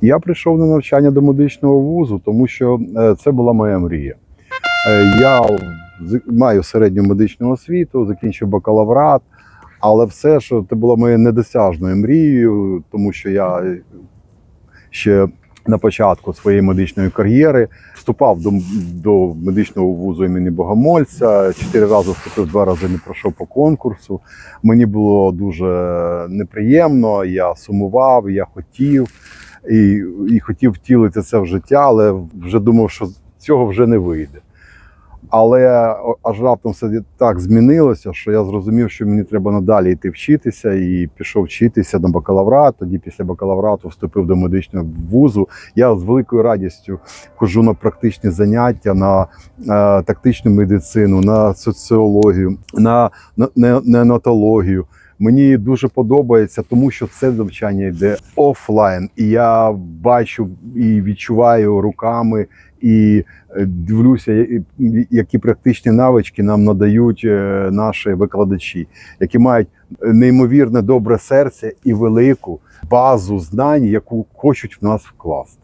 Я прийшов на навчання до медичного вузу, тому що е, це була моя мрія. Е, Я маю середню медичну освіту, закінчив бакалаврат, але все ж це було моєю недосяжною мрією, тому що я ще на початку своєї медичної кар'єри вступав до, до медичного вузу імені Богомольця. Чотири рази вступив, два рази не пройшов по конкурсу. Мені було дуже неприємно, я сумував, я хотів і, і хотів втілити це в життя, але вже думав, що цього вже не вийде. Але аж раптом все так змінилося, що я зрозумів, що мені треба надалі йти вчитися, і пішов вчитися на бакалаврат. Тоді після бакалаврату вступив до медичного вузу. Я з великою радістю ходжу на практичні заняття, на е, тактичну медицину, на соціологію, на, на, на неонатологію. Мені дуже подобається, тому що це навчання йде офлайн, і я бачу і відчуваю руками, і е, дивлюся, які практичні навички нам надають е, наші викладачі, які мають неймовірне добре серце і велику базу знань, яку хочуть в нас вкласти.